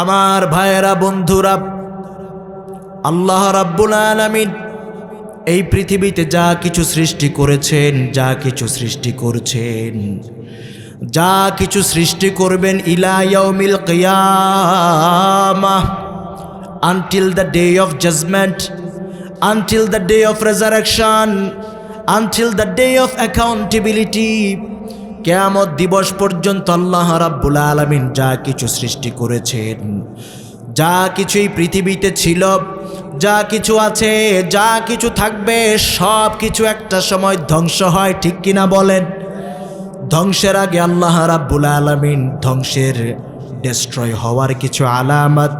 আমার ভাইয়েরা, বন্ধুরা, আল্লাহ রাব্বুল আলামিন এই পৃথিবীতে যা কিছু সৃষ্টি করেছেন, যা কিছু সৃষ্টি করছেন, যা কিছু সৃষ্টি করবেন ইলা ইয়াউমিল কিয়ামাহ until the day of judgment until the day of resurrection until the day of accountability কেয়ামত দিবস পর্যন্ত আল্লাহ রাব্বুল আলামিন যা কিছু সৃষ্টি করেছেন, যা কিছুই পৃথিবীতে ছিল, যা কিছু আছে, যা কিছু থাকবে, সব কিছু একটা সময় ধ্বংস হয়, ঠিক কিনা বলেন? ধ্বংসের আগে আল্লাহ রাব্বুল আলামিন ধ্বংসের ডেস্ট্রয় হওয়ার কিছু আলামত,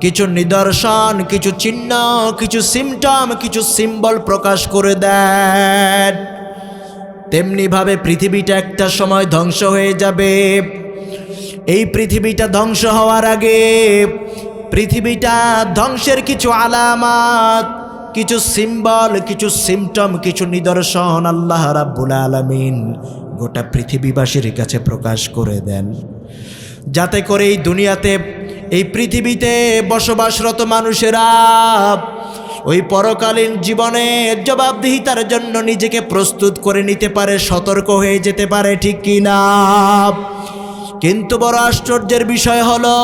কিছু নিদর্শন, কিছু চিহ্ন, কিছু সিমটম কিছু সিম্বল প্রকাশ করে দেন। তেমনিভাবে পৃথিবীটা একটা সময় ধ্বংস হয়ে যাবে। এই পৃথিবীটা ধ্বংস হওয়ার আগে পৃথিবীটা ধ্বংসের কিছু আলামাত, কিছু সিম্বল, কিছু সিমটম, কিছু নিদর্শন আল্লাহ রাব্বুল আলামিন গোটা পৃথিবীবাসীর কাছে প্রকাশ করে দেন। যাতে করে এই দুনিয়াতে এই পৃথিবীতে বসবাসরত মানুষেরা ওই পরকালীন জীবনে জবাবদিহিতার জন্য নিজেকে প্রস্তুত করে নিতে পারে, সতর্ক হয়ে যেতে পারে, ঠিক কি না? কিন্তু বড় আশ্চর্যের বিষয় হলো,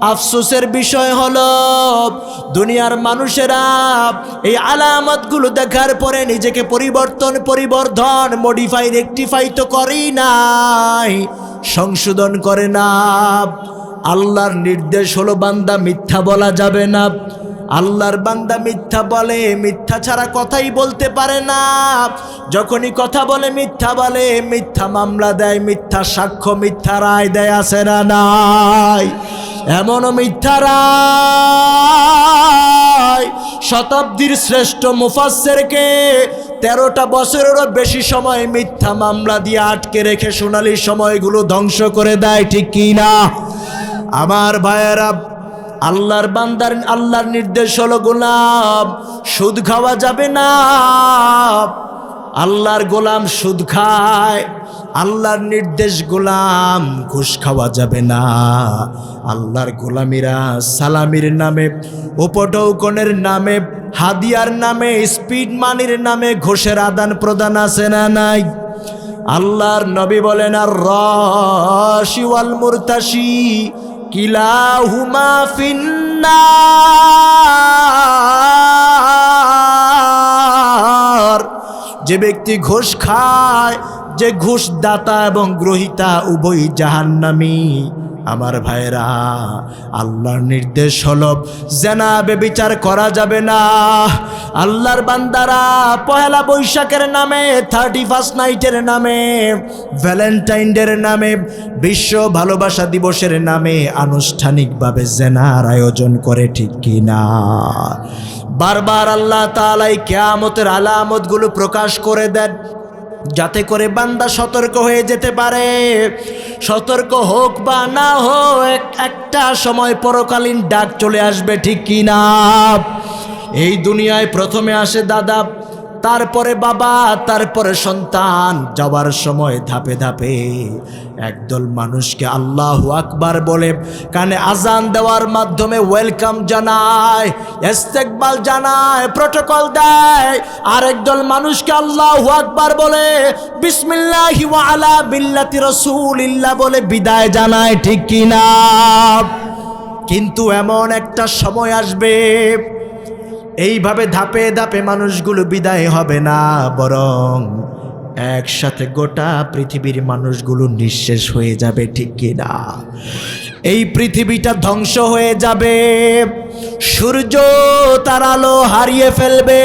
আফসোসের বিষয় হল, দুনিয়ার মানুষেরা এই আলামতগুলো দেখার পরে নিজেকে পরিবর্তন, পরিবর্ধন মডিফাই রেকটিফাই তো করেই নাই, সংশোধন করে না। আল্লাহর নির্দেশ হলো বান্দা মিথ্যা বলা যাবে না। আল্লাহর বান্দা মিথ্যা বলে, মিথ্যা ছাড়া কথাই বলতে পারে না। যখনই কথা বলে, মিথ্যা বলে, মিথ্যা মামলা দেয়, মিথ্যা সাক্ষ্য, মিথ্যা রায় দেয়, আসে না নাই। এমনও মিথ্যা রায় শতাব্দীর শ্রেষ্ঠ মুফাসেরকে তেরোটা বছরেরও বেশি সময় মিথ্যা মামলা দিয়ে আটকে রেখে সোনালি সময়গুলো ধ্বংস করে দেয়, ঠিক কি না? আমার ভাইয়েরা, আল্লাহর বান্দার, আল্লাহর নির্দেশ হলো গোলাম, সুদ খাওয়া যাবে না। আল্লাহর গোলাম সুদ খায়, আল্লাহর নির্দেশ গোলাম, ঘুষ খাওয়া যাবে না। আল্লাহর গোলামিরা সালামির নামে উপটৌকনের নামে, হাদিয়ার নামে, স্পিড মানির নামে ঘোষের আদান প্রদান আছে না নাই? আল্লাহর নবী বলেন, আর রশি ওয়াল মুরতাশি কিলাহুমা ফিন্নার। যে ব্যক্তি ঘোষ খায় যে ঘুষ দাতা এবং গ্রহিতা উভয় জাহান্নামী। আমার ভাইরা আল্লাহর নির্দেশ হলো জেনাবে বেবিচার করা যাবে না। আল্লাহর বান্দারা পহেলা বৈশাখের নামে থার্টি ফার্স্ট নাইটের নামে ভ্যালেন্টাইন ডের নামে, বিশ্ব ভালোবাসা দিবসের নামে আনুষ্ঠানিকভাবে জেনার আয়োজন করে, ঠিক কি না? বারবার আল্লাহ তালাই কেয়ামতের আলামতগুলো প্রকাশ করে দেন। যাতে করে বান্দা সতর্ক হয়ে যেতে পারে। সতর্ক হোক বা না হোক, একটা সময় পরকালীন ডাক চলে আসবে ঠিক কি না এই দুনিয়ায় প্রথমে আসে দাদা তারপরে বাবা, তারপরে সন্তান। যাওয়ার সময় ধাপে ধাপে একদল মানুষকে আল্লাহ আকবার বলে, কানে আজান দেওয়ার মাধ্যমে ওয়েলকাম জানায়, ইস্তেকবাল জানায়, প্রোটোকল দেয়। আর একদল মানুষকে আল্লাহ আকবার বলে, বিসমিল্লাহি আলা বিল্লাতি রাসূলিল্লাহ বলে বিদায় জানায়, ঠিক কি না কিন্তু এমন একটা সময় আসবে এইভাবে ধাপে ধাপে মানুষগুলো বিদায় হবে না, বরং একসাথে গোটা পৃথিবীর মানুষগুলো নিঃশেষ হয়ে যাবে, ঠিক কিনা এই পৃথিবীটা ধ্বংস হয়ে যাবে, সূর্য তার আলো হারিয়ে ফেলবে।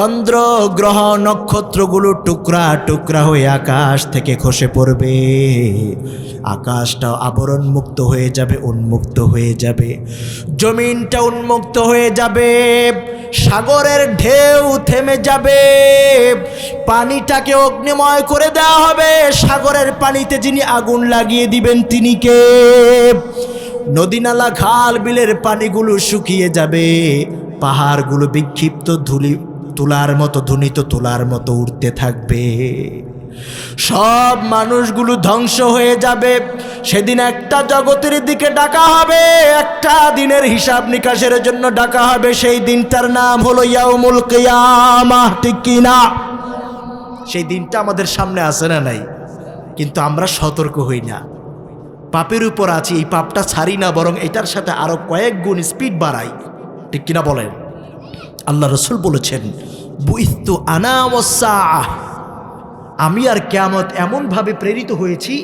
চন্দ্র গ্রহ নক্ষত্রগুলো টুকরা টুকরা হয়ে আকাশ থেকে খসে পড়বে। আকাশটা আবরণ মুক্ত হয়ে যাবে, উন্মুক্ত হয়ে যাবে। জমিনটা উন্মুক্ত হয়ে যাবে। সাগরের ঢেউ থেমে যাবে। পানিটাকে অগ্নিময় করে দেওয়া হবে। সাগরের পানিতে যিনি আগুন লাগিয়ে দিবেন, তিনি কে? নদীনালা, খাল, বিলের পানিগুলো শুকিয়ে যাবে। পাহাড়গুলো বিক্ষিপ্ত ধুলি তুলার মতো ধ্বনি তো তুলার মতো উঠতে থাকবে। সব মানুষগুলো ধ্বংস হয়ে যাবে। সেদিন একটা জগতের দিকে ডাকা হবে, একটা দিনের হিসাব নিকাশের জন্য ডাকা হবে। সেই দিনটার নাম হলো ইয়াউমুল কিয়ামাহ ঠিক কি না? সেই দিনটা আমাদের সামনে আসে না নাই? কিন্তু আমরা সতর্ক হই না। পাপের উপর আছি, এই পাপটা ছাড়ি না, বরং এটার সাথে আরও কয়েক গুণ স্পিড বাড়াই। ঠিক কিনা বলেন? আল্লাহ রসুল বলেছেন, বুইস্তু আনামসা আমি আর কেয়ামত এমনভাবে প্রেরিত হয়েছি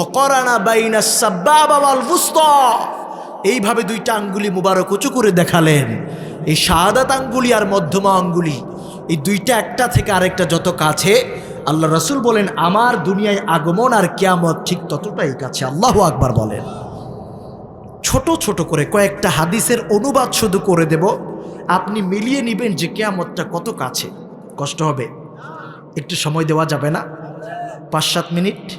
ওকরানা বাইনা সাব্বাবাল বুস্তা এইভাবে দুইটা আঙ্গুলি মুবারক উঁচু করে দেখালেন। এই শাহাদাত আঙ্গুলি আর মধ্যমা আঙ্গুলি, এই দুইটা একটা থেকে আরেকটা যত কাছে, আল্লাহ রসুল বলেন, আমার দুনিয়ায় আগমন আর কেয়ামত ঠিক ততটাই কাছে আল্লাহ আকবার বলেন। ছোট ছোট করে কয়েকটা হাদিসের অনুবাদ শুধু করে দেব আপনি মিলিয়ে নেবেন যে কেয়ামতটা কত কাছে। কষ্ট হবে। একটু সময় দেওয়া যাবে না? পাঁচ সাত মিনিট।